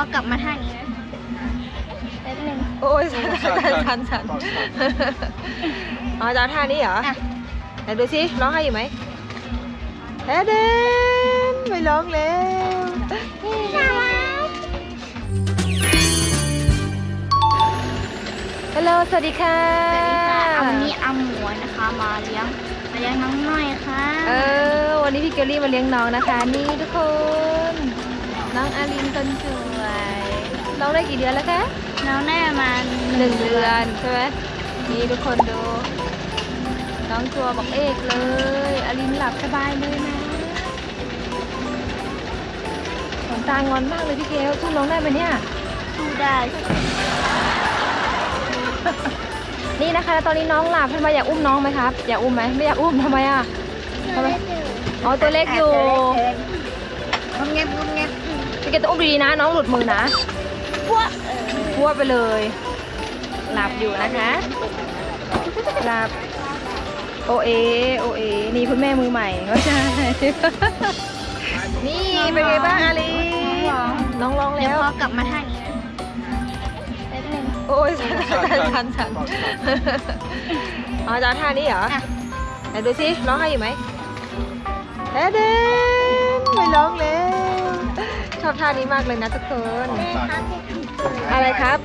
อกลับมาท่านี้นะแป๊บหนึงโอ้ยสันสันสันสันอ๋อจะเอาท่านี้เหรออะไหนดูสิร้องให้อยู่ไหมแอเดนไม่ร้องแล้ว ฮัลโหลสวัสดีค่ะ สวัสดีค่ะเอาวันนี้เอาหมูนะคะมาเลี้ยงมาเลี้ยงน้องหน่อยค่ะเออ วันนี้พี่เกลลี่มาเลี้ยงน้องนะคะ นี่ทุกคน น้องอารินคนสวย น้องได้กี่เดือนแล้วคะน้องได้ประมาณหนึ่งเดือนใช่ไหมนี่ทุกคนดู น้องตัวบอกเอกเลยอารินหลับสบายเลยนะขนตางอนมากเลยพี่เกลสู้น้องได้ไหมเนี่ยสู้ได้นี่นะคะแล้วตอนนี้น้องหลับทำไมอยากอุ้มน้องไหมครับ อยากอุ้มไหมไม่อยากอุ้มทำไมอะทำไมอ๋อตัวเล็กอยู่งเงียบงเงียบพี่เกลต้องอุ้มดีๆนะ น้องหลุดมือนะพวก เออพัวไปเลย หลับอยู่นะคะหลับโอเอโอเอนี่คุณแม่มือใหม่ก็ใช่ นี่เป็นไงบ้างอาลีน้องร้องเดี๋ยแล้วว พอกลับมาท่านี้นะแป๊บหนึงโอ้ยสันสันสันสันอ๋อจะเอาท่านี้เหรออะไหนดูสิร้องให้อยู่ไหมแอเดนไม่ร้องแล้ว ชอบท่านี้มากเลยนะทุกคน อะไรครับ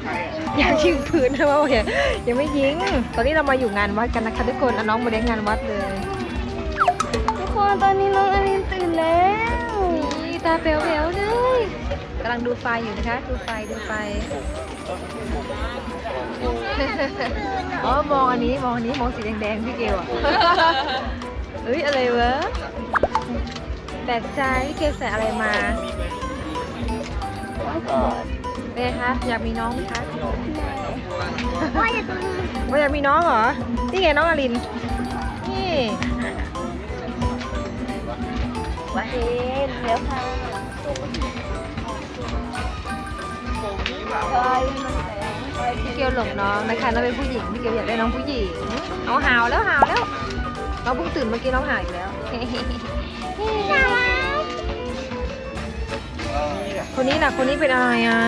อยากยิงปืนนะว่าอย่ายังไม่ยิง ตอนนี้เรามาอยู่งานวัดกันนะคะทุกคนเอาน้องมาเลี้ยงงานวัดเลย ทุกคนตอนนี้น้องอลินตื่นแล้วนี่ตาเปลวๆเลยกำลังดูไฟอยู่นะคะ ดูไฟดูไฟอ๋อมองอันนี้มองอันนี้มองสีแดงๆพี่เกลอะเฮ้ยอะไรวะแปลกใจพี่เกลใส่อะไรมา เป็นไงคะ อยากมีน้องไหมคะว่าจะตื่นว่าอยากมีน้องเหรอ นี่ไงน้องอลิน นี่ว่าเห็นเดี๋ยวค่ะคอยพี่เกลหลงน้องนะคะน้องเป็นผู้หญิงพี่เกลอยากได้น้องผู้หญิงเอาหาวแล้วหาวแล้ว น้องเพิ่งตื่นเมื่อกี้น้องหาวอีกแล้ว คนนี้ล่ะคนนี้เป็นอะไรอะ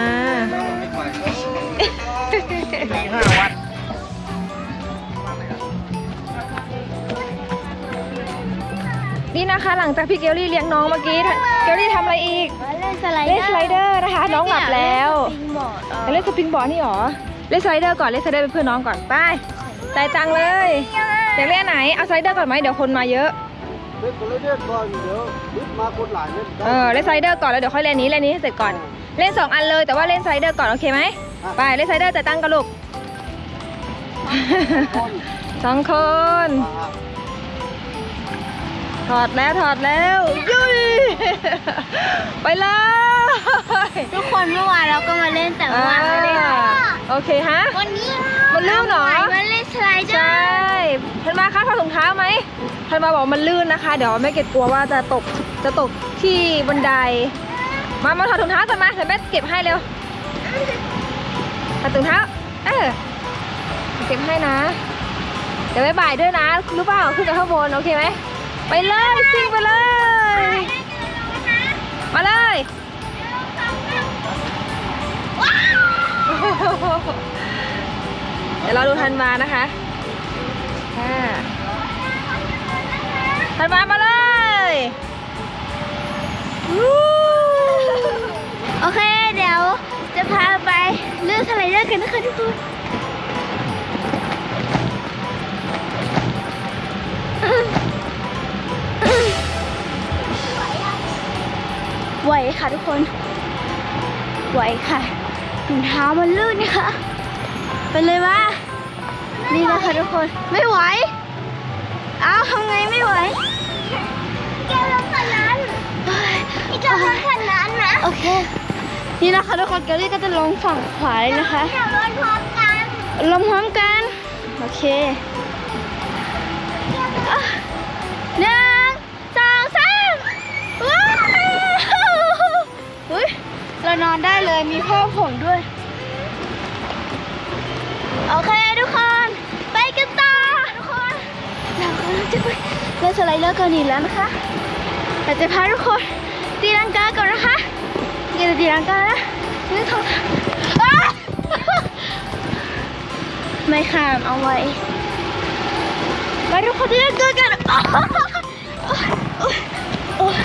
นี่นะคะหลังจากพี่เกลลี่เลี้ยงน้องเมื่อกี้เกลลี่ทำอะไรอีกเล่นสไลเดอร์เล่นสไลเดอร์นะคะ น้องหลับแล้วปิงบอร์ดไปเล่นสปริงบอร์ดนี่หรอเล่นสไลเดอร์ก่อนเล่นสไลเดอร์เป็นเพื่อนน้องก่อนไปจ่ายตังค์เลยอยากเล่นอันไหนเอาสไลเดอร์ก่อนไหมเดี๋ยวคนมาเยอะ เล่นคนละเล่นก่อนเดี๋ยวลึกมาคนหลายเล่นได้เออเล่นสไลเดอร์ก่อนแล้วเดี๋ยวค่อยเล่นนี้เล่นนี้ให้เสร็จก่อน เล่นสองอันเลยแต่ว่าเล่นสไลเดอร์ก่อนโอเคไหมไปเล่นสไลเดอร์จ่ายตังค์กันลูกสองคนอ่าถอดแล้วถอดแล้วยุยไปเลยทุกคนเมื่อวานเราก็มาเล่นแต่เมื่อวานไม่ได้อ่าโอเคฮะ วันนี้มันลื่นเหรอ มาเล่นสไลเดอใช่ร์ ธันมาคะถอดถุงเท้าไหมธันมาบอกมันลื่นนะคะ เดี๋ยวแม่เก็บกลัวว่าจะตกจะตกที่บันได มามาถอดถุงเท้ากันมาเดี๋ยวแม่เก็บให้เร็วถอดถุงเท้า เออเก็บให้นะ เดี๋ยวบ๊ายบายด้วยนะรู้เปล่าขึ้นไปข้างบนโอเคไหมไปเลยซิ่งไปเลย มาเลยเดี๋ยวเราดูธันวานะคะ ค่ะธันวามาเลยโอเค เดี๋ยวจะพาไปเล่นสไลเดอร์กันนะคะทุกคนไหวค่ะทุกคนไหวค่ะถุงเท้ามันลื่นนี่ค่ะไปเลยว่า นี่นะคะทุกคนไม่ไหวเอาทำไงไม่ไหวแกลงขนาดนั้นแกลงขนาดนั้นนะโอเค นี่นะคะทุกคนเกลลี่ก็จะลงฝั่งขวาเลยนะคะลงพร้อมกันลงพร้อมกันโอเคอะหนึ่งสองสามว้าวอุ๊ยเรานอนได้เลยมีผ้าผมด้วยโอเคทุกคน ไปกันต่อทุกคน เรากำลังจะไปเล่นสไลเดอร์กันอีกแล้วนะคะเราจะพาทุกคนตีลังกาก่อนนะคะเกจะตีลังกานะหนึ่งสองสามอ้าไม่ข้ามเอาไว้ไปทุกคนที่เจอกันโอ๊ยโอ๊ยโอ๊ย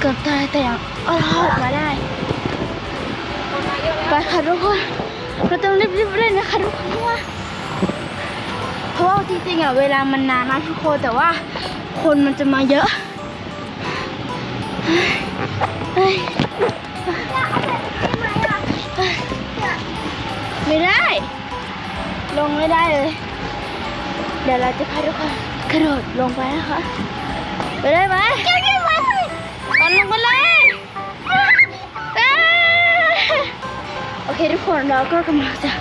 เกือบตายแต่ยังเอารอดมาได้ไปค่ะทุกคน เราต้องรีบๆเล่นนะคะทุกคนเพราะว่าเพราะว่าจริงๆอะเวลามันนานนะทุกคนแต่ว่าคนมันจะมาเยอะไม่ได้ ลงไม่ได้เลย เดี๋ยวเราจะพาทุกคนกระโดดลงไปนะคะ ไปได้ไหมตอนลงไปเลย เคทุกคนเราก็กำลังจะ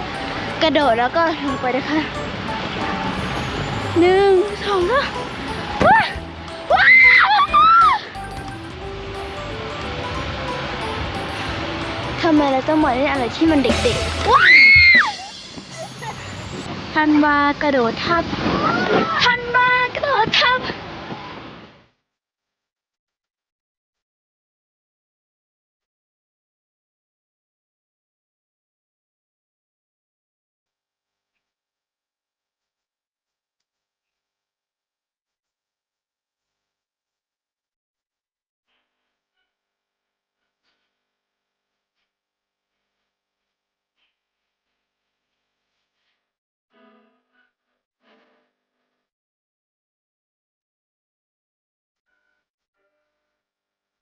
กระโดดแล้วก็ลงไปนะคะหนึ่งสองว้าวว้าทำไมเราต้องมาเล่นอะไรที่มันเด็กๆทันวากระโดดทับทั